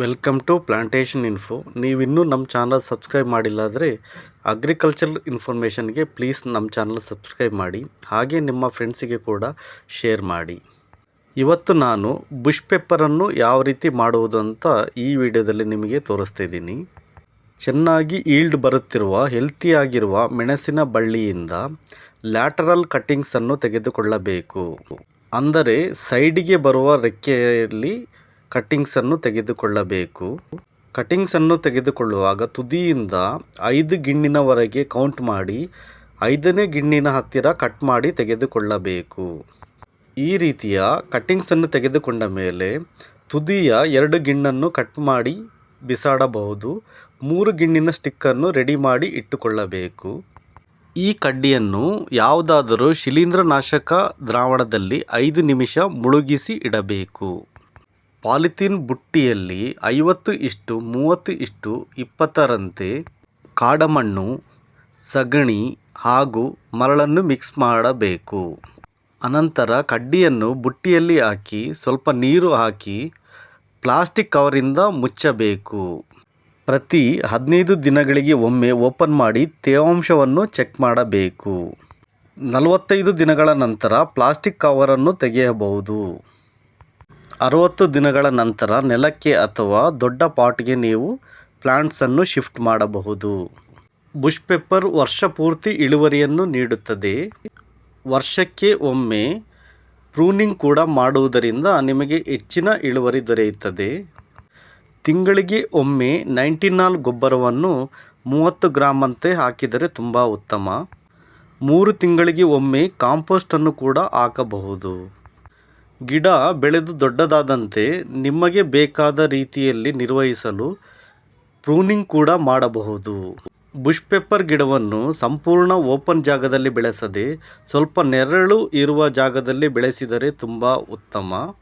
Welcome to plantation info ನೀವಿನ್ನೂ ನಮ್ಮ channel subscribe ಮಾಡಿಲ್ಲ ಅಗ್ರಿಕಲ್ಚರ್ ಇನ್ಫಾರ್ಮೇಷನ್ಗೆ ಪ್ಲೀಸ್ ನಮ್ಮ ಚಾನಲ್ ಸಬ್ಸ್ಕ್ರೈಬ್ ಮಾಡಿ. ಹಾಗೆ ನಿಮ್ಮ ಫ್ರೆಂಡ್ಸಿಗೆ ಕೂಡ ಶೇರ್ ಮಾಡಿ. ಇವತ್ತು ನಾನು ಬುಷ್ ಪೇಪರನ್ನು ಯಾವ ರೀತಿ ಮಾಡುವುದು ಅಂತ ಈ ವಿಡಿಯೋದಲ್ಲಿ ನಿಮಗೆ ತೋರಿಸ್ತಿದ್ದೀನಿ. ಚೆನ್ನಾಗಿ ಈಲ್ಡ್ ಬರುತ್ತಿರುವ ಹೆಲ್ತಿಯಾಗಿರುವ ಮೆಣಸಿನ ಬಳ್ಳಿಯಿಂದ ಲ್ಯಾಟರಲ್ ಕಟ್ಟಿಂಗ್ಸನ್ನು ತೆಗೆದುಕೊಳ್ಳಬೇಕು. ಅಂದರೆ ಸೈಡಿಗೆ ಬರುವ ರೆಕ್ಕೆಯಲ್ಲಿ ಕಟ್ಟಿಂಗ್ಸನ್ನು ತೆಗೆದುಕೊಳ್ಳಬೇಕು. ಕಟ್ಟಿಂಗ್ಸನ್ನು ತೆಗೆದುಕೊಳ್ಳುವಾಗ ತುದಿಯಿಂದ ಐದು ಗಿಣ್ಣಿನವರೆಗೆ ಕೌಂಟ್ ಮಾಡಿ ಐದನೇ ಗಿಣ್ಣಿನ ಹತ್ತಿರ ಕಟ್ ಮಾಡಿ ತೆಗೆದುಕೊಳ್ಳಬೇಕು. ಈ ರೀತಿಯ ಕಟ್ಟಿಂಗ್ಸನ್ನು ತೆಗೆದುಕೊಂಡ ಮೇಲೆ ತುದಿಯ ಎರಡು ಗಿಣ್ಣನ್ನು ಕಟ್ ಮಾಡಿ ಬಿಸಾಡಬಹುದು. ಮೂರು ಗಿಣ್ಣಿನ ಸ್ಟಿಕ್ಕನ್ನು ರೆಡಿ ಮಾಡಿ ಇಟ್ಟುಕೊಳ್ಳಬೇಕು. ಈ ಕಡ್ಡಿಯನ್ನು ಯಾವುದಾದರೂ ಶಿಲೀಂಧ್ರನಾಶಕ ದ್ರಾವಣದಲ್ಲಿ ಐದು ನಿಮಿಷ ಮುಳುಗಿಸಿ ಇಡಬೇಕು. ಪಾಲಿಥೀನ್ ಬುಟ್ಟಿಯಲ್ಲಿ ಐವತ್ತು ಇಷ್ಟು, ಮೂವತ್ತು ಇಷ್ಟು, ಇಪ್ಪತ್ತರಂತೆ ಕಾಡಮಣ್ಣು, ಸಗಣಿ ಹಾಗೂ ಮರಳನ್ನು ಮಿಕ್ಸ್ ಮಾಡಬೇಕು. ಅನಂತರ ಕಡ್ಡಿಯನ್ನು ಬುಟ್ಟಿಯಲ್ಲಿ ಹಾಕಿ, ಸ್ವಲ್ಪ ನೀರು ಹಾಕಿ ಪ್ಲಾಸ್ಟಿಕ್ ಕವರಿಂದ ಮುಚ್ಚಬೇಕು. ಪ್ರತಿ ಹದಿನೈದು ದಿನಗಳಿಗೆ ಒಮ್ಮೆ ಓಪನ್ ಮಾಡಿ ತೇವಾಂಶವನ್ನು ಚೆಕ್ ಮಾಡಬೇಕು. ನಲವತ್ತೈದು ದಿನಗಳ ನಂತರ ಪ್ಲಾಸ್ಟಿಕ್ ಕವರನ್ನು ತೆಗೆಯಬಹುದು. ಅರವತ್ತು ದಿನಗಳ ನಂತರ ನೆಲಕ್ಕೆ ಅಥವಾ ದೊಡ್ಡ ಪಾಟ್ಗೆ ನೀವು ಪ್ಲಾಂಟ್ಸನ್ನು ಶಿಫ್ಟ್ ಮಾಡಬಹುದು. ಬುಷ್ ಪೆಪ್ಪರ್ ವರ್ಷ ಪೂರ್ತಿ ಇಳುವರಿಯನ್ನು ನೀಡುತ್ತದೆ. ವರ್ಷಕ್ಕೆ ಒಮ್ಮೆ ಪ್ರೂನಿಂಗ್ ಕೂಡ ಮಾಡುವುದರಿಂದ ನಿಮಗೆ ಹೆಚ್ಚಿನ ಇಳುವರಿ ದೊರೆಯುತ್ತದೆ. ತಿಂಗಳಿಗೆ ಒಮ್ಮೆ ನೈಂಟಿನಾಲ್ ಗೊಬ್ಬರವನ್ನು ಮೂವತ್ತು ಗ್ರಾಮಂತೆ ಹಾಕಿದರೆ ತುಂಬ ಉತ್ತಮ. ಮೂರು ತಿಂಗಳಿಗೆ ಒಮ್ಮೆ ಕಾಂಪೋಸ್ಟನ್ನು ಕೂಡ ಹಾಕಬಹುದು. ಗಿಡ ಬೆಳೆದು ದೊಡ್ಡದಾದಂತೆ ನಿಮಗೆ ಬೇಕಾದ ರೀತಿಯಲ್ಲಿ ನಿರ್ವಹಿಸಲು ಪ್ರೂನಿಂಗ್ ಕೂಡ ಮಾಡಬಹುದು. ಬುಷ್ ಪೇಪರ್ ಗಿಡವನ್ನು ಸಂಪೂರ್ಣ ಓಪನ್ ಜಾಗದಲ್ಲಿ ಬೆಳೆಸದೆ ಸ್ವಲ್ಪ ನೆರಳು ಇರುವ ಜಾಗದಲ್ಲಿ ಬೆಳೆಸಿದರೆ ತುಂಬ ಉತ್ತಮ.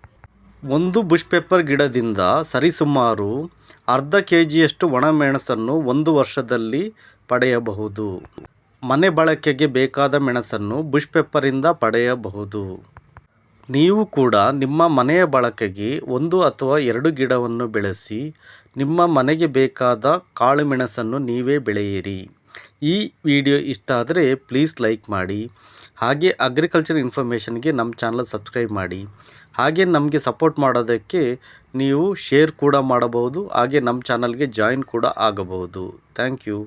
ಒಂದು ಬುಷ್ ಪೇಪರ್ ಗಿಡದಿಂದ ಸರಿಸುಮಾರು ಅರ್ಧ ಕೆ ಜಿಯಷ್ಟು ಒಣಮೆಣಸನ್ನು ಒಂದು ವರ್ಷದಲ್ಲಿ ಪಡೆಯಬಹುದು. ಮನೆ ಬಳಕೆಗೆ ಬೇಕಾದ ಮೆಣಸನ್ನು ಬುಷ್ ಪೇಪರಿಂದ ಪಡೆಯಬಹುದು. ನೀವು ಕೂಡ ನಿಮ್ಮ ಮನೆಯ ಬಳಕೆಗೆ ಒಂದು ಅಥವಾ ಎರಡು ಗಿಡವನ್ನು ಬೆಳೆಸಿ ನಿಮ್ಮ ಮನೆಗೆ ಬೇಕಾದ ಕಾಳುಮೆಣಸನ್ನು ನೀವೇ ಬೆಳೆಯಿರಿ. ಈ ವಿಡಿಯೋ ಇಷ್ಟ ಆದರೆ ಪ್ಲೀಸ್ ಲೈಕ್ ಮಾಡಿ, ಹಾಗೆ ಅಗ್ರಿಕಲ್ಚರ್ ಇನ್ಫಾರ್ಮೇಷನ್ಗೆ ನಮ್ಮ ಚಾನಲ್ ಸಬ್ಸ್ಕ್ರೈಬ್ ಮಾಡಿ, ಹಾಗೆ ನಮಗೆ ಸಪೋರ್ಟ್ ಮಾಡೋದಕ್ಕೆ ನೀವು ಶೇರ್ ಕೂಡ ಮಾಡಬಹುದು, ಹಾಗೆ ನಮ್ಮ ಚಾನಲ್ಗೆ ಜಾಯಿನ್ ಕೂಡ ಆಗಬಹುದು. Thank you.